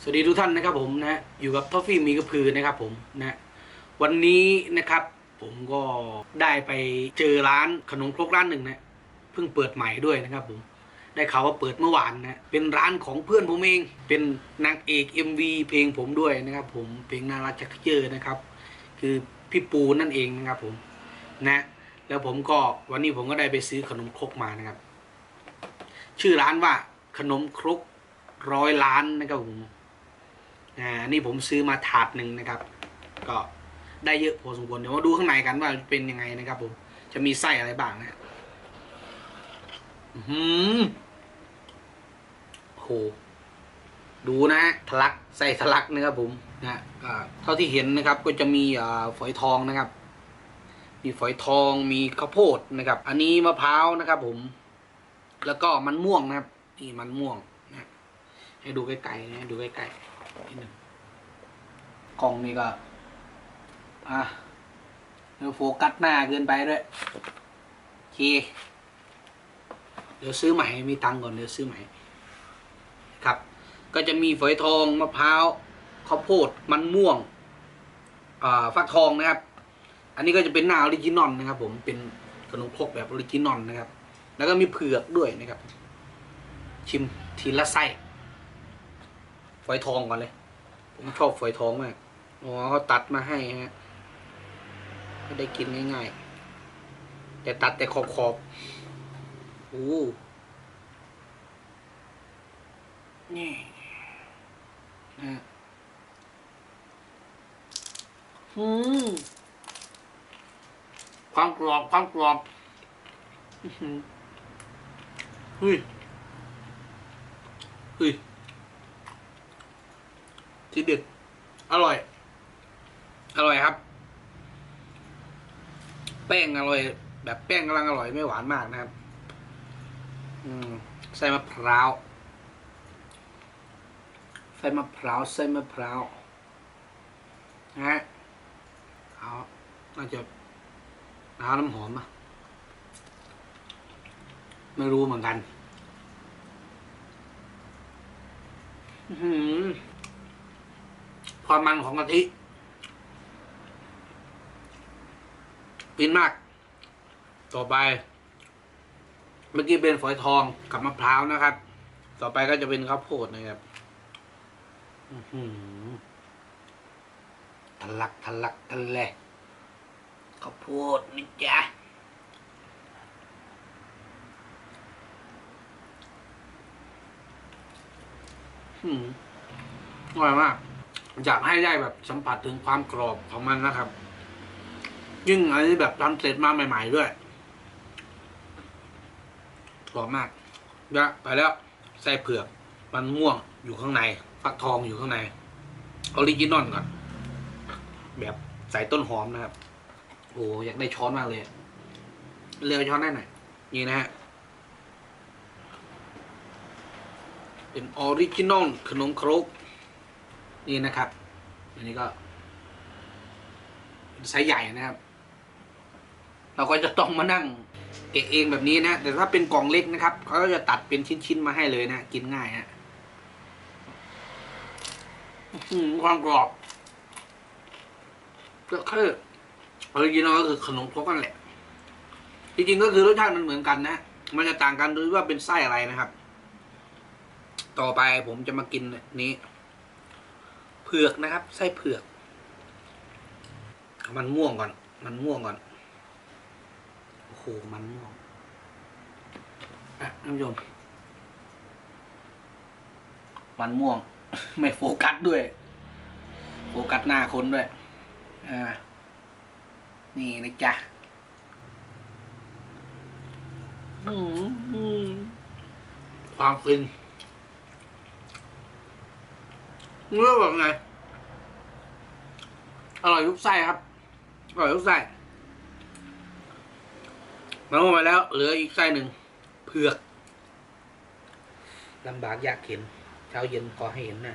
สวัสดีทุกท่านนะครับผมนะอยู่กับทอฟฟี่มีกระพือนะครับผมนะวันนี้นะครับผมก็ได้ไปเจอร้านขนมครกร้านหนึ่งนะเพิ่งเปิดใหม่ด้วยนะครับผมได้ข่าวว่าเปิดเมื่อวานนะเป็นร้านของเพื่อนผมเอง เป็นนางเอก MV เพลงผมด้วยนะครับผมเพลงน่ารักจักเจอนะครับ คือพี่ปูนั่นเองนะครับผมนะแล้วผมก็วันนี้ผมก็ได้ไปซื้อขนมครกมานะครับ ชื่อร้านว่าขนมครกร้อยล้านนะครับผม อ่านี่ผมซื้อมาถาดหนึ่งนะครับ ก็ได้เยอะพอสมควรเดี๋ยวมาดูข้างในกันว่าเป็นยังไงนะครับผมจะมีไส้อะไรบ้างนะอื้อหืมโหดูนะฮะทะลักใส่ทะลักนะครับผมนะก็เท่าที่เห็นนะครับก็จะมีฝอยทองนะครับ มีฝอยทองมีข้าวโพดนะครับ อันนี้มะพร้าวนะครับ ผม แล้วก็มันม่วงนะครับนี่มันม่วงนะให้ดูใกล้ๆนะดูใกล้ๆ นิดหนึ่งกล้องนี่ก็ อะเดี๋ยวโฟกัสหน้าเกินไปด้วยโอเดี๋ยวซื้อใหม่มีตังก่อนเดี๋ยวซื้อใหม่ครับ ก็จะมีฝอยทองมะพร้าวข้าวโพดมันม่วงอ่าฟักทองนะครับ อันนี้ก็จะเป็นหน้าออริจินอลนะครับ ผมเป็นขนมครกแบบออริจินอลนะครับ แล้วก็มีเผือกด้วยนะครับ ชิมทีละไส้ ฝอยทองก่อนเลย ผมชอบฝอยทองมากอ๋อเขาตัดมาให้ฮะก็ได้กินง่ายๆ แต่ตัดแต่ขอบขอบโอ้นี่นะอืมความกรอบความกรอบอือหือเฮ้ยเฮ้ย ทีเด็ดอร่อย อร่อยครับ แป้งอร่อย แบบแป้งกำลังอร่อยไม่หวานมากนะครับ อืมใส่มะพร้าวใส่มะพร้าวใส่มะพร้าวนะฮะเอาน่าจะน้ำน้ำหอมอะไม่รู้เหมือนกัน อื ความมันของกะทิปินมาก ต่อไป เมื่อกี้เป็นฝอยทองกับมะพร้าวนะครับ ต่อไปก็จะเป็นข้าวโพดนะครับทะลักทะลักทะเลข้าวโพดนี่จ้ะอืมอร่อยมาก อยากให้ได้แบบสัมผัสถึงความกรอบของมันนะครับ ยิ่งอันนี้แบบทำเสร็จมาใหม่ ๆ ด้วยกรอบมากเดี๋ยวไปแล้วไส้เผือกมันม่วงอยู่ข้างใน ฟักทองอยู่ข้างในออริจินอลก่อน แบบใส่ต้นหอมนะครับ โอ้อยากได้ช้อนมากเลยเลือช้อนได้หน่อยนี่นะฮะเป็นออริจินอลขนมครก นี่นะครับ อันนี้ก็ไซส์ใหญ่นะครับ เราก็จะต้องมานั่งเกะเองแบบนี้นะ แต่ถ้าเป็นกล่องเล็กนะครับเขาก็จะตัดเป็นชิ้นๆมาให้เลยนะ กินง่ายฮะความกรอบก็คือออริจินอลก็คือขนมครกนั่นแหละ จริงๆก็คือรสชาติมันเหมือนกันนะ มันจะต่างกันโดยว่าเป็นไส้อะไรนะครับ ต่อไปผมจะมากินนี้ เผือกนะครับ ไส้เผือก มันม่วงก่อน มันม่วงก่อน โอ้โห มันม่วง อะท่านผู้ชม มันม่วง ไม่โฟกัสด้วย โฟกัสหน้าคนด้วย อ่า นี่นะจ๊ะความฟินเรื่องแบบไง อร่อยทุกไส้ครับ อร่อยทุกไส้มาลงไปแล้ว เหลืออีกไส้หนึ่งเผือกลำบากยากเข็นเช้าเย็นขอให้เห็นหน้า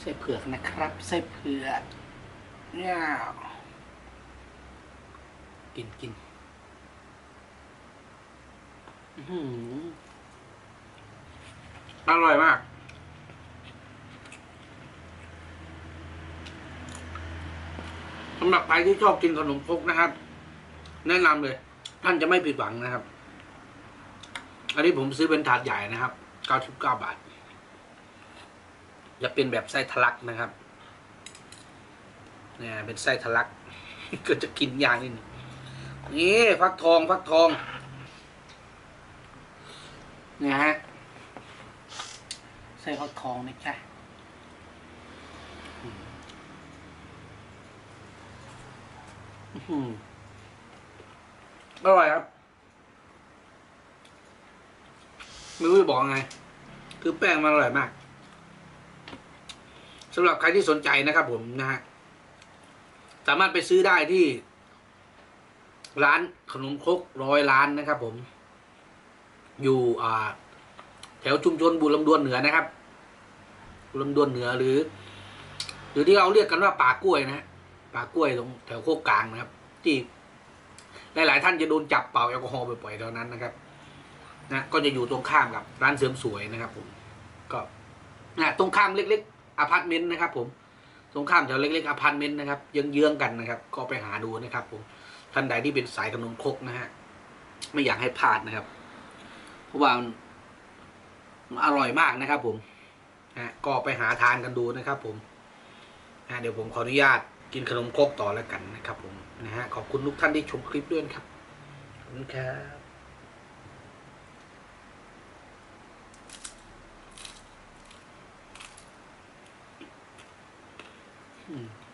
ไส้เผือกนะครับไส้เผือกเนี่ยกินกินอื้อหืออร่อยมากำหรับใครที่ชอบกินขนมครกนะครับ แนะนำเลย ท่านจะไม่ผิดหวังนะครับ อันนี้ผมซื้อเป็นถาดใหญ่นะครับ99บาท จะเป็นแบบไส้ทะลักนะครับเนี่ยเป็นไส้ทะลัก ก็จะกินยากนิดนึงนี่ฟักทองฟักทองเนี่ยฮะไส้ฟักทองนะจ๊ะอืม อร่อยครับไม่รู้จะบอกไง คือแป้งมันอร่อยมากสำหรับใครที่สนใจนะครับผมนะฮะสามารถไปซื้อได้ที่ ร้านขนมครกร้อยล้านนะครับผม อยู่อ่า แถวชุมชนบุรีลำดวนเหนือนะครับบุรีลำดวนเหนือหรือ หรือที่เราเรียกกันว่าป่ากล้วยนะ ป่ากล้วยตรงแถวโคกกลางนะครับ ที่หลาย ๆ ท่านจะโดนจับเป่าแอลกอฮอล์บ่อยๆเท่านั้นนะครับนะก็จะอยู่ตรงข้ามกับร้านเสริมสวยนะครับ ผม ก็นะตรงข้ามเล็ก ๆอพาร์ตเมนต์นะครับ ผมตรงข้ามแถวเล็ก ๆอพาร์ตเมนต์นะครับเยื้องๆกันนะครับ ก็ไปหาดูนะครับ ผมท่านใดที่เป็นสายขนมครกนะฮะไม่อยากให้พลาดนะครับ เพราะว่ามันอร่อยมากนะครับ ผมนะก็ไปหาทานกันดูนะครับ ผมนะเดี๋ยวผมขออนุญาต กินขนมครกต่อแล้วกันนะครับผมนะฮะขอบคุณทุกท่านที่ชมคลิปด้วยครับขอบคุณครับ Hmm.